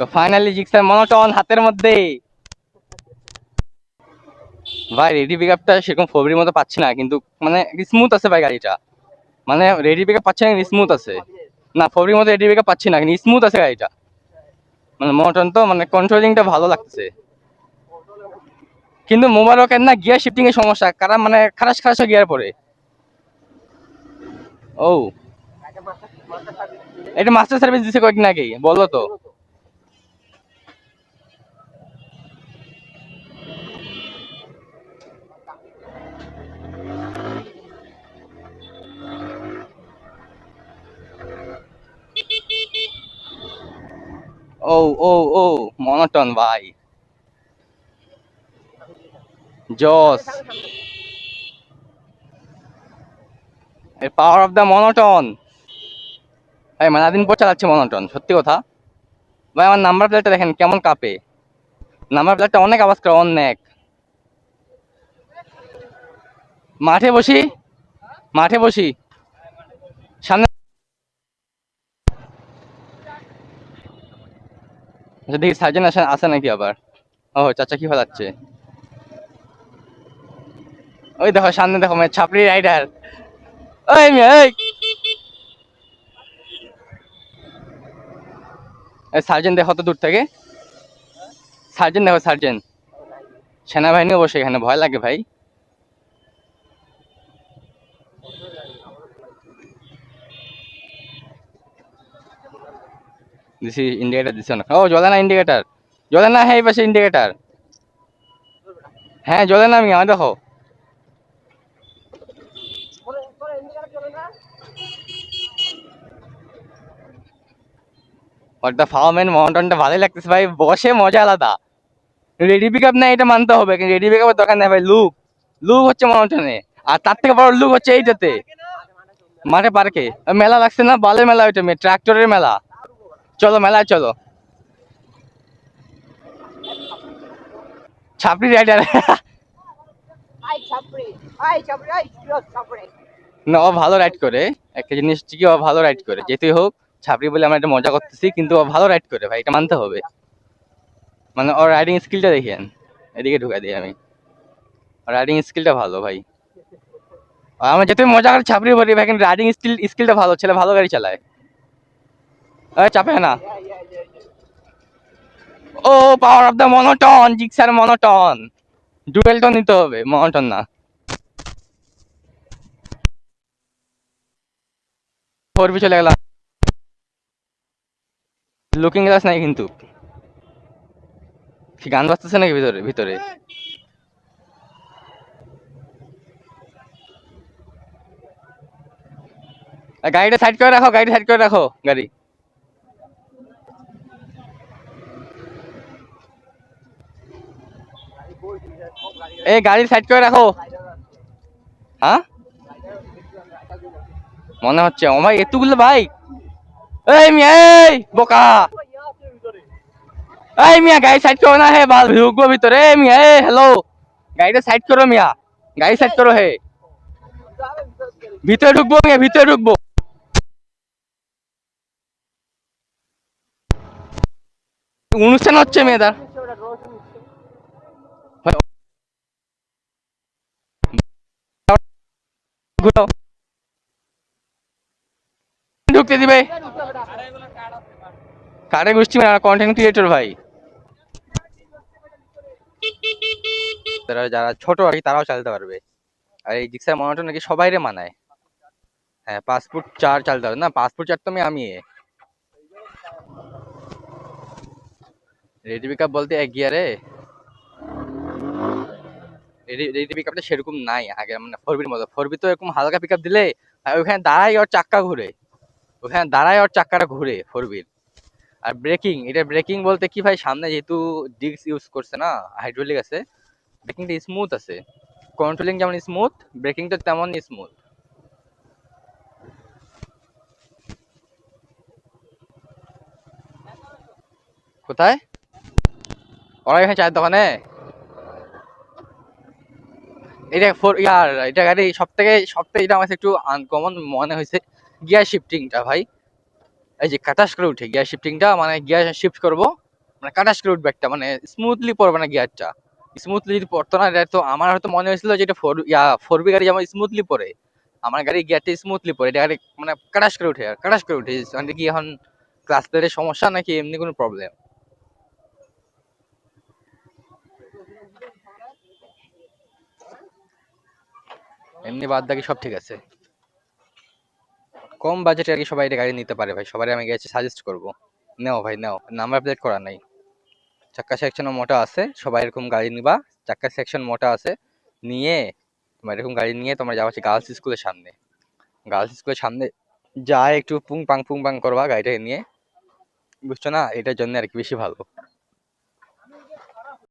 তো finally Gixxer monotone হাতের মধ্যে। ভাই রেডি পিক আপটা সেরকম ফোবির মতো পাচ্ছি না, কিন্তু মানে স্মুথ আছে ভাই গাড়িটা? মানে রেডি পিক আপ পাচ্ছি না স্মুথ আছে। না ফোবির মতো রেডি পিক আপ পাচ্ছি না, কিন্তু স্মুথ আছে গাড়িটা। মানে মনোটন তো মানে কন্ট্রোলিংটা ভালো লাগছে কিন্তু মোবারকের না গিয়ার শিফটিং এর সমস্যা কারণ মানে খারাস খারাস গিয়ার পরে। ও। এটা মাস্টার সার্ভিস দিছে কয়েকদিন আগেই, বলো তো। ও ও ও, মনোটন ভাই। জস। পাওয়ার অফ দ্য মনোটন ভাই মানাদিন পর চালাচ্ছে মনোটন সত্যি কথা। ভাই, আমার নাম্বার প্লেটটা দেখেন, কেমন কাঁপে। নাম্বার প্লেটটা অনেক আওয়াজ করে, অনেক। মাঠে বসি মাঠে বসি সামনে আচ্ছা দেখি সার্জেন আসে আসে নাকি আবার? ও, চাচা কি ফেলাচ্ছে ওই দেখো, সামনে দেখো মানে ছাপড়ি রাইডার ওই সার্জেন দেখো তো দূর থেকে। সার্জেন দেখো, সার্জেন। সেনাবাহিনীও বসে এখানে, ভয় লাগে ভাই। দিছি ইন্ডিকেটার দিছে না। ও জ্বলে না ইন্ডিকেটার জ্বলে না হ্যাঁ এই পাশে ইন্ডিকেটার হ্যাঁ জ্বলে না আমি দেখো। দ্য ফার্মেন মাউন্টেনটা ভালোই লাগতেছে, ভাই। বসে মজা আলাদা। রেডি পিক আপ না, এটা মানতে হবে। কিন্তু রেডি পিক আপের দরকার নেই, ভাই লুক লুক হচ্ছে মাউন্টেনে আর তার থেকে বড় লুক হচ্ছে এইটাতে। মাঠে পার্কে মেলা লাগছে না? বালের মেলা ওইটা ট্রাক্টরের মেলা। চলো মেলায় চলো। ছাপড়ি রাইডার না ও ভালো রাইড করে। একটা জিনিস কি ও ভালো রাইড করে। যেতেই হোক ছাপড়ি বলে আমরা একটা মজা করতেছি কিন্তু ও ভালো রাইড করে ভাই এটা মানতে হবে। মানে ওর রাইডিং স্কিলটা দেখেন এদিকে ঢুকাই দিই আমি। রাইডিং স্কিলটা ভালো ভাই। আমরা যেতে মজা করে ছাপড়ি বলি ভাই কিন্তু রাইডিং স্কিল স্কিলটা ভালো ছেলে ভালো গাড়ি চালায়। চাপে না। ও power of the monotone Gixxer monotone dual নিতে হবে মনোটন না। ফোর চলে গেলাম। লুকিং গ্লাস নাই কিন্তু। কি গান বাজতেছে নাকি ভিতরে ভিতরে? গাড়িটা সাইড করে রাখো গাড়ি সাইড করে রাখো, গাড়ি। এই গাড়ি সাইড করে রাখো। হ্যাঁ? মনে হচ্ছে। ও ভাই, এতগুলো বাইক এই মিয়া, এই বোকা। এই মিয়া গাড়ি সাইড করো না হে, বাল ঢুকবো ভিতরে। এই মিয়া, এই হ্যালো গাড়িটা সাইড করো মিয়া। গাড়ি সাইড করো হে। ভিতরে ঢুকবো মিয়া, ভিতরে ঢুকবো। অনুষ্ঠান হচ্ছে মেয়েদা ঢুকতে দিবে। কারে গোষ্ঠী মানে কন্টেন্ট ক্রিয়েটর ভাই? যারা ছোট আর কি, তারাও চালাতে পারবে। আর এই জিক্সার মনোটন নাকি সবাইরে মানায়। হ্যাঁ পাসপোর্ট চার চালাতে পারবে না, পাসপোর্ট চার তো আমি আমি রেডি বলতে এক গিয়ারে? রেডি সেরকম নাই আগে মানে ফোর বির মতো। ফোর বি তো এরকম হালকা দিলে ওখানে দাঁড়াই ওর চাক্কা ঘুরে। ওখানে দাঁড়ায় ওর চাক্কাটা ঘুরে ফোর বির আর ব্রেকিং এটা ব্রেকিং বলতে কি ভাই, সামনে যেহেতু ডিস্ক ইউজ করছে না হাইড্রোলিক আছে ব্রেকিংটা স্মুথ আছে। কন্ট্রোলিং যেমন স্মুথ ব্রেকিংটা তেমন স্মুথ কোথায়? ওরা এখানে চায়ের দোকানে? এটা ফোর ইয়ার, এটা গাড়ি সব থেকে সব থেকে এটা আমার একটু আনকমন মনে হয়েছে গিয়ার শিফটিংটা ভাই। এই যে কাটাস করে উঠে গিয়ার শিফটিংটা মানে গিয়ার শিফট মানে কাটাস করে উঠবে একটা মানে স্মুথলি পড়বে না গিয়ারটা স্মুথলি যদি পড়তো না, এটা তো আমার হয়তো মনে হয়েছিল যে এটা ফোর ইয়া ফোর বি গাড়ি যেমন স্মুথলি পড়ে, আমার গাড়ি গিয়ারটা স্মুথলি পড়ে, এটা গাড়ি মানে কাটাস করে উঠে কাটাস করে উঠে মানে কি এখন ক্লাস সমস্যা নাকি এমনি কোনো প্রবলেম এমনি বাদ বাকি সব ঠিক আছে। কম বাজেটে আর কি সবাই গাড়ি নিতে পারে ভাই সবাই আমি গেছে সাজেস্ট করব। নাও ভাই, নাও নাম্বার প্লেট করা নাই। চাক্কা সেকশনও মোটা আছে, সবাই এরকম গাড়ি নিবা, চাক্কা সেকশন মোটা আছে, নিয়ে তোমার এরকম গাড়ি নিয়ে তোমরা যাওয়া হচ্ছে গার্লস স্কুলের সামনে। গার্লস স্কুলের সামনে যা একটু পুং পাং পুং পাং করবা গাড়িটাকে নিয়ে। বুঝছ না? এটার জন্য আর কি বেশি ভালো।